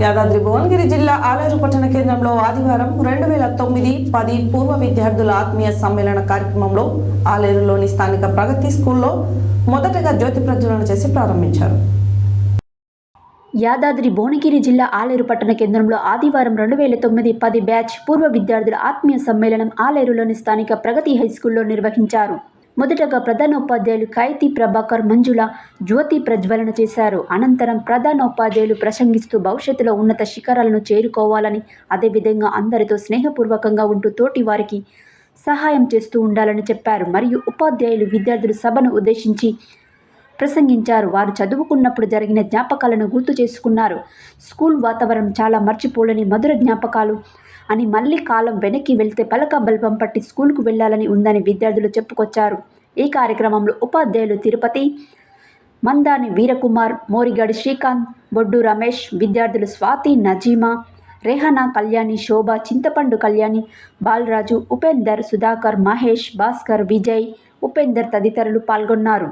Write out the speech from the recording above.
యాదాద్రి భువనగిరి జిల్లా ఆలేరు పట్టణ కేంద్రంలో ఆదివారం రెండు వేల తొమ్మిది పది పూర్వ విద్యార్థుల ఆత్మీయ సమ్మేళన కార్యక్రమంలో ఆలేరులోని స్థానిక ప్రగతి స్కూల్లో మొదటగా జ్యోతి ప్రజ్వలన చేసి ప్రారంభించారు. యాదాద్రి భువనగిరి జిల్లా ఆలేరు పట్టణ కేంద్రంలో ఆదివారం రెండు వేల తొమ్మిది పది బ్యాచ్ పూర్వ విద్యార్థుల ఆత్మీయ సమ్మేళనం ఆలేరులోని స్థానిక ప్రగతి హైస్కూల్లో నిర్వహించారు. మొదటగా ప్రధానోపాధ్యాయులు ఖైతీ ప్రభాకర్ మంజుల జ్యోతి ప్రజ్వలన చేశారు. అనంతరం ప్రధానోపాధ్యాయులు ప్రసంగిస్తూ భవిష్యత్తులో ఉన్నత శిఖరాలను చేరుకోవాలని అదేవిధంగా అందరితో స్నేహపూర్వకంగా ఉంటూ తోటి వారికి సహాయం చేస్తూ ఉండాలని చెప్పారు. మరియు ఉపాధ్యాయులు విద్యార్థులు సభను ఉద్దేశించి ప్రసంగించారు. వారు చదువుకున్నప్పుడు జరిగిన జ్ఞాపకాలను గుర్తు చేసుకున్నారు. స్కూల్ వాతావరణం చాలా మర్చిపోలేని మధుర జ్ఞాపకాలు అని మళ్ళీ కాలం వెనక్కి వెళ్తే పలక బల్బం పట్టి స్కూల్కు వెళ్ళాలని ఉందని విద్యార్థులు చెప్పుకొచ్చారు. ఈ కార్యక్రమంలో ఉపాధ్యాయులు తిరుపతి మందాని వీరకుమార్ మోరిగాడి శ్రీకాంత్ బొడ్డు రమేష్ విద్యార్థులు స్వాతి నజీమా రెహనా కళ్యాణి శోభ చింతపండు కళ్యాణి బాలరాజు ఉపేందర్ సుధాకర్ మహేష్ భాస్కర్ విజయ్ ఉపేందర్ తదితరులు పాల్గొన్నారు.